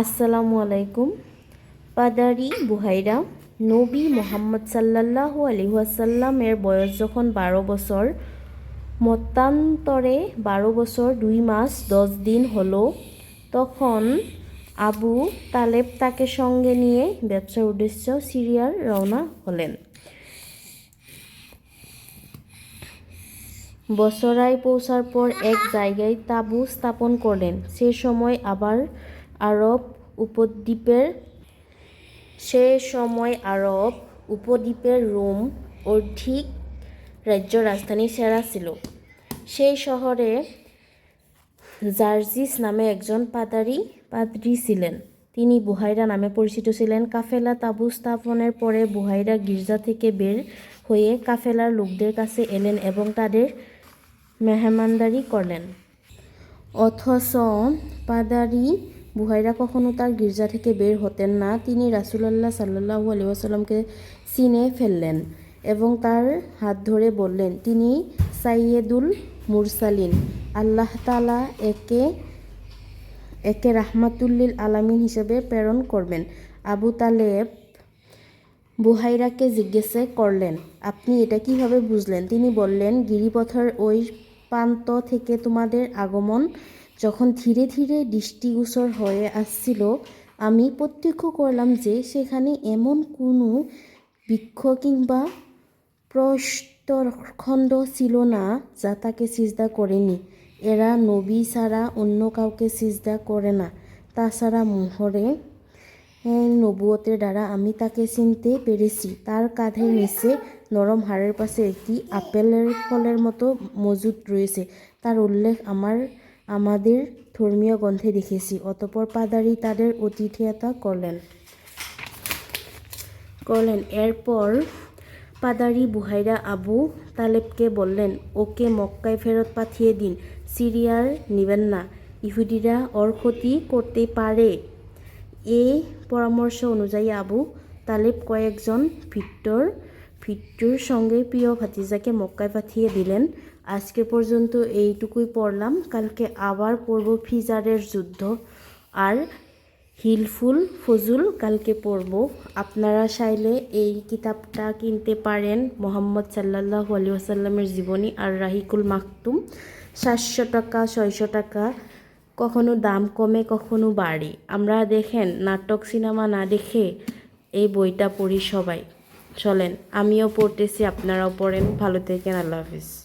আসসালামু আলাইকুম। পাদারি, বুহাইরা, নবী মোহাম্মদ সাল্লাল্লাহু আলহিহাসাল্লামের বয়স যখন বারো বছর, মতান্তরে বারো বছর দুই মাস দশ দিন হলো, তখন আবু তালেব তাকে সঙ্গে নিয়ে ব্যবসার উদ্দেশ্য সিরিয়ার রওনা হলেন। বছরায় পৌঁছার পর এক জায়গায় তাঁবু স্থাপন করলেন। সে সময় আবার আরব উপদ্বীপের সে সময় আরব উপদ্বীপের রোম অধিক রাজ্য রাজধানী সেরা ছিল। সেই শহরে জার্জিস নামে একজন পাদারি পাদ্রি ছিলেন। তিনি বুহাইরা নামে পরিচিত ছিলেন। কাফেলা তাবু স্থাপনের পরে বুহাইরা গির্জা থেকে বের হয়ে কাফেলার লোকদের কাছে এলেন এবং তাদের মেহমানদারি করলেন। অথচ পাদারি বুহাইরা কখনো তার গির্জা থেকে বের হতেন না। তিনি রাসুলাল্লাহ সাল্লাহু আলি আসাল্লামকে চিনে ফেললেন এবং তার হাত ধরে বললেন, তিনি সাইয়েদুল মুরসালিন। আল্লাহ তালা একে একে রাহমাতুল্লিল আলামিন হিসেবে প্রেরণ করবেন। আবু তালেব বুহাইরাকে জিজ্ঞেস করলেন, আপনি এটা কীভাবে বুঝলেন? তিনি বললেন, গিরিপথের ওই প্রান্ত থেকে তোমাদের আগমন যখন ধীরে ধীরে দৃষ্টিগোচর হয়ে আসছিল, আমি প্রত্যক্ষ করলাম যে সেখানে এমন কোনো বৃক্ষ কিংবা প্রস্তরখণ্ড ছিল না যা তাকে সিজদা করেনি। এরা নবী ছাড়া অন্য কাউকে সিজদা করে না। তাছাড়া মোহরে নবুয়তের দ্বারা আমি তাকে চিনতে পেরেছি। তার কাঁধের নিচে নরম হাড়ের পাশে একটি আপেলের ফলের মতো মজুদ রয়েছে। তার উল্লেখ আমার আমাদের ধর্মীয় গ্রন্থে দেখেছি অতপর পাদারি তাদের অতিথিয়তা করলেন। করলেন। এরপর পাদারি বুহাইরা আবু তালেবকে বললেন, ওকে মক্কায় ফেরত পাঠিয়ে দিন সিরিয়ার নেবেন না। ইহুদিরা ওর ক্ষতি করতে পারে। এই পরামর্শ অনুযায়ী আবু তালেব কয়েকজন ভিক্টর ভিট্টুর সঙ্গে প্রিয় ভাতিজাকে মক্কায় পাঠিয়ে দিলেন। আজকে পর্যন্ত এইটুকুই পড়লাম। কালকে আবার পড়ব ফিজারের যুদ্ধ আর হিলফুল ফজুল কালকে পড়ব। আপনারা চাইলে এই কিতাবটা কিনতে পারেন মোহাম্মদ সাল্লাহ আলী আসাল্লামের জীবনী আর রাহিকুল মাকতুম। সাতশো টাকা, ছয়শো টাকা, কখনো দাম কমে, কখনো বাড়ে। আমরা দেখেন, নাটক, সিনেমা না দেখে এই বইটা পড়ি সবাই। চলেন আমিও পড়তেছি আপনারাও পড়েন। ভালো থেকেন আল্লাহ হাফিজ।